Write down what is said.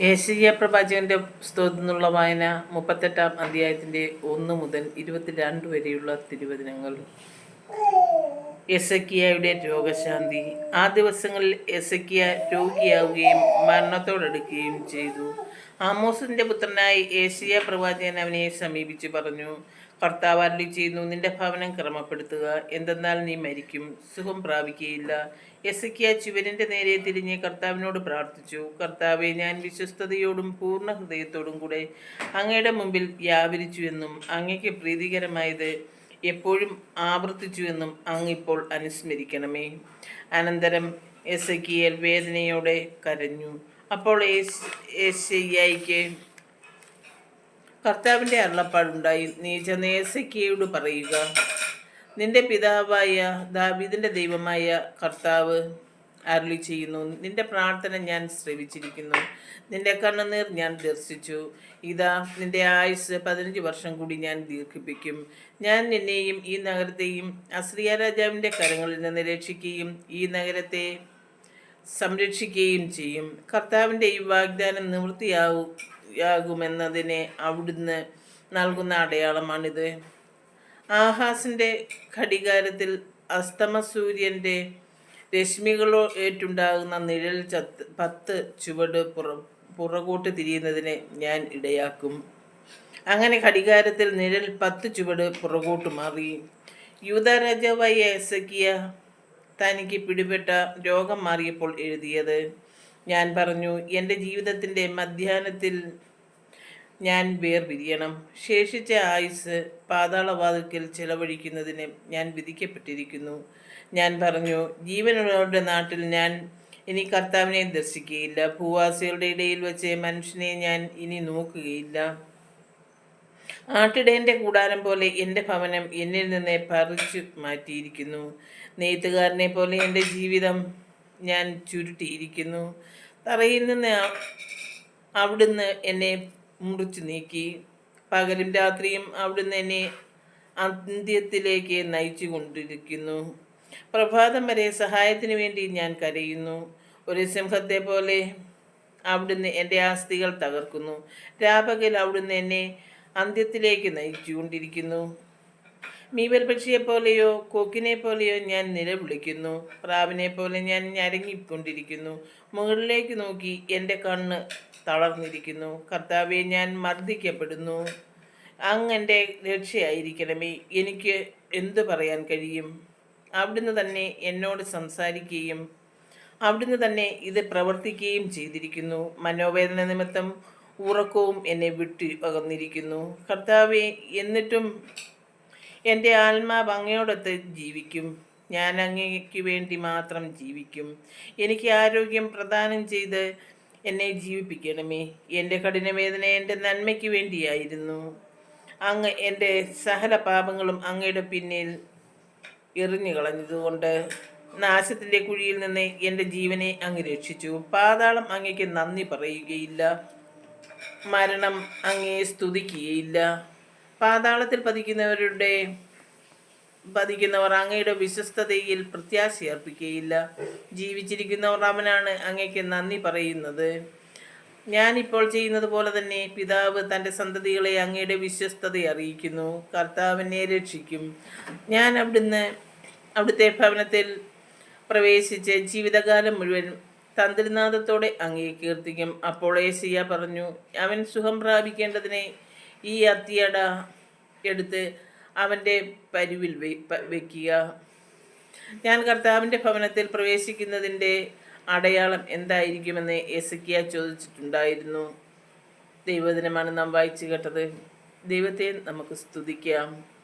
Asia പ്രവാചകന്റെ പുസ്തകത്തിൽ നിന്നുള്ള വായന മുപ്പത്തെട്ടാം അധ്യായത്തിന്റെ ഒന്ന് മുതൽ ഇരുപത്തിരണ്ട് വരെയുള്ള തിരുവചനങ്ങൾ. എസക്കിയായുടെ രോഗശാന്തി. ആ ദിവസങ്ങളിൽ എസക്കിയ രോഗിയാവുകയും മരണത്തോടടുക്കുകയും ചെയ്തു. ആമോസിന്റെ പുത്രനായി ഏഷ്യ പ്രവാചകൻ അവനെ സമീപിച്ചു പറഞ്ഞു കർത്താവ് അരളി ചെയ്യുന്നു നിന്റെ ഭവനം ക്രമപ്പെടുത്തുക. എന്തെന്നാൽ നീ മരിക്കും. സുഖം പ്രാപിക്കുകയില്ല. എസക്കിയ ചുവരിന്റെ നേരെ തിരിഞ്ഞ് കർത്താവിനോട് പ്രാർത്ഥിച്ചു. കർത്താവെ ഞാൻ വിശ്വസ്തയോടും പൂർണ ഹൃദയത്തോടും കൂടെ അങ്ങയുടെ മുമ്പിൽ വ്യാപരിച്ചുവെന്നും അങ്ങയ്ക്ക് പ്രീതികരമായത് എപ്പോഴും ആവർത്തിച്ചുവെന്നും അങ്ങ് ഇപ്പോൾ അനുസ്മരിക്കണമേ. അനന്തരം എസക്കിയേൽ വേദനയോടെ കരഞ്ഞു. അപ്പോൾ ഏശയ്യായിക്ക് കർത്താവിന്റെ അരുളപ്പാടുണ്ടായി. നീ ചെന്നേസക്കിയോട് പറയുക. നിന്റെ പിതാവായ ദാവീദിന്റെ ദൈവമായ കർത്താവ് അരുളി ചെയ്യുന്നു. നിന്റെ പ്രാർത്ഥന ഞാൻ ശ്രവിച്ചിരിക്കുന്നു. നിന്റെ കണ്ണുനീർ ഞാൻ ദർശിച്ചു. ഇതാ നിന്റെ ആയുസ് പതിനഞ്ച് വർഷം കൂടി ഞാൻ ദീർഘിപ്പിക്കും. ഞാൻ നിന്നെയും ഈ നഗരത്തെയും അശ്രിയ രാജാവിന്റെ കരങ്ങളിൽ നിന്ന് രക്ഷിക്കുകയും ഈ നഗരത്തെ സംരക്ഷിക്കുകയും ചെയ്യും. കർത്താവിന്റെ ഈ വാഗ്ദാനം നിവൃത്തിയാവു യാകുമെന്നതിനെ അവിടുന്ന് നൽകുന്ന അടയാളമാണിത്. ആഹാസിന്റെ ഘടികാരത്തിൽ അസ്തമ സൂര്യന്റെ രശ്മികളോ ഏറ്റുണ്ടാകുന്ന നിഴൽ ചത്ത് പത്ത് ചുവട് പുറ പുറകോട്ട് തിരിയുന്നതിനെ ഞാൻ ഇടയാക്കും. അങ്ങനെ ഘടികാരത്തിൽ നിഴൽ പത്ത് ചുവട് പുറകോട്ട് മാറി. യൂത എസക്കിയ തനിക്ക് പിടിപെട്ട രോഗം മാറിയപ്പോൾ എഴുതിയത് ഞാൻ പറഞ്ഞു എന്റെ ജീവിതത്തിന്റെ മധ്യാഹ്നത്തിൽ ഞാൻ വേർപിരിയണം. ശേഷിച്ച ആയുസ് പാതാളവാതിൽക്കൽ ചെലവഴിക്കുന്നതിന് ഞാൻ വിധിക്കപ്പെട്ടിരിക്കുന്നു. ഞാൻ പറഞ്ഞു ജീവനുള്ളവരുടെ നാട്ടിൽ ഞാൻ ഇനി കർത്താവിനെ ദർശിക്കുകയില്ല. ഭൂവാസികളുടെ ഇടയിൽ വെച്ച് മനുഷ്യനെ ഞാൻ ഇനി നോക്കുകയില്ല. ആട്ടിടേന്റെ കൂടാരം പോലെ എന്റെ ഭവനം എന്നിൽ നിന്ന് പറിച്ചു മാറ്റിയിരിക്കുന്നു. നെയ്ത്തുകാരനെ പോലെ എന്റെ ജീവിതം ഞാൻ ചുരുട്ടിയിരിക്കുന്നു. തറയിൽ നിന്ന് അവിടുന്ന് എന്നെ മുറിച്ചു നീക്കി. പകലും രാത്രിയും അവിടുന്ന് എന്നെ അന്ത്യത്തിലേക്ക് നയിച്ചു കൊണ്ടിരിക്കുന്നു പ്രഭാതം വരെ സഹായത്തിന് വേണ്ടി ഞാൻ കരയുന്നു. ഒരു സിംഹത്തെ പോലെ അവിടുന്ന് എന്റെ ആസ്തികൾ തകർക്കുന്നു. രാപകൽ അവിടുന്ന് എന്നെ അന്ത്യത്തിലേക്ക് നയിച്ചുകൊണ്ടിരിക്കുന്നു. മീവൽ പക്ഷിയെ പോലെയോ കൊക്കിനെ പോലെയോ ഞാൻ നിലവിളിക്കുന്നു. പ്രാവിനെ പോലെ ഞാൻ ഞരങ്ങിക്കൊണ്ടിരിക്കുന്നു. മുകളിലേക്ക് നോക്കി എന്റെ കണ്ണ് തളർന്നിരിക്കുന്നു. കർത്താവെ ഞാൻ മർദ്ദിക്കപ്പെടുന്നു. അങ്ങന്റെ രക്ഷയായിരിക്കണമേ. എനിക്ക് എന്തു പറയാൻ കഴിയും? അവിടുന്ന് തന്നെ എന്നോട് സംസാരിക്കുകയും അവിടുന്ന് തന്നെ ഇത് പ്രവർത്തിക്കുകയും ചെയ്തിരിക്കുന്നു. മനോവേദന നിമിത്തം ഉറക്കവും എന്നെ വിട്ടു അകന്നിരിക്കുന്നു. കർത്താവെ എന്നിട്ടും എന്റെ ആത്മാവ് അങ്ങയോടൊത്ത് ജീവിക്കും. ഞാൻ അങ്ങയ്ക്ക് വേണ്ടി മാത്രം ജീവിക്കും. എനിക്ക് ആരോഗ്യം പ്രദാനം ചെയ്ത് എന്നെ ജീവിപ്പിക്കണമേ. എന്റെ കഠിനവേദന എന്റെ നന്മയ്ക്ക് വേണ്ടിയായിരുന്നു. അങ്ങ് എന്റെ സകല പാപങ്ങളും അങ്ങയുടെ പിന്നിൽ എറിഞ്ഞു കളഞ്ഞതുകൊണ്ട് നാശത്തിന്റെ കുഴിയിൽ നിന്ന് എന്റെ ജീവനെ അങ്ങ് രക്ഷിച്ചു. പാതാളം അങ്ങയ്ക്ക് നന്ദി പറയുകയില്ല. മരണം അങ്ങയെ സ്തുതിക്കുകയില്ല. പാതാളത്തിൽ പതിക്കുന്നവരുടെ പതിക്കുന്നവർ അങ്ങയുടെ വിശ്വസ്തതയിൽ പ്രത്യാശ അർപ്പിക്കുകയില്ല ജീവിച്ചിരിക്കുന്നവർ അവനാണ് അങ്ങയ്ക്ക് നന്ദി പറയുന്നത്. ഞാനിപ്പോൾ ചെയ്യുന്നത് പോലെ തന്നെ പിതാവ് തന്റെ സന്തതികളെ അങ്ങയുടെ വിശ്വസ്തത അറിയിക്കുന്നു. കർത്താവിനെ രക്ഷിക്കും. ഞാൻ അവിടുന്ന് അവിടുത്തെ ഭവനത്തിൽ പ്രവേശിച്ച് ജീവിതകാലം മുഴുവൻ തന്ത്രിനാഥത്തോടെ അങ്ങേ കീർത്തിക്കും. അപ്പോൾ ഏസിയ പറഞ്ഞു അവൻ സുഖം പ്രാപിക്കേണ്ടതിനെ ഈ അത്തിയട എടുത്ത് അവന്റെ പരുവിൽ വയ്ക്കുക ഞാൻ കർത്താവിന്റെ ഭവനത്തിൽ പ്രവേശിക്കുന്നതിന്റെ അടയാളം എന്തായിരിക്കുമെന്ന് എസക്കിയ ചോദിച്ചിട്ടുണ്ടായിരുന്നു. ദൈവദിനമാണ് നാം വായിച്ചു കേട്ടത്. ദൈവത്തെ നമുക്ക് സ്തുതിക്കാം.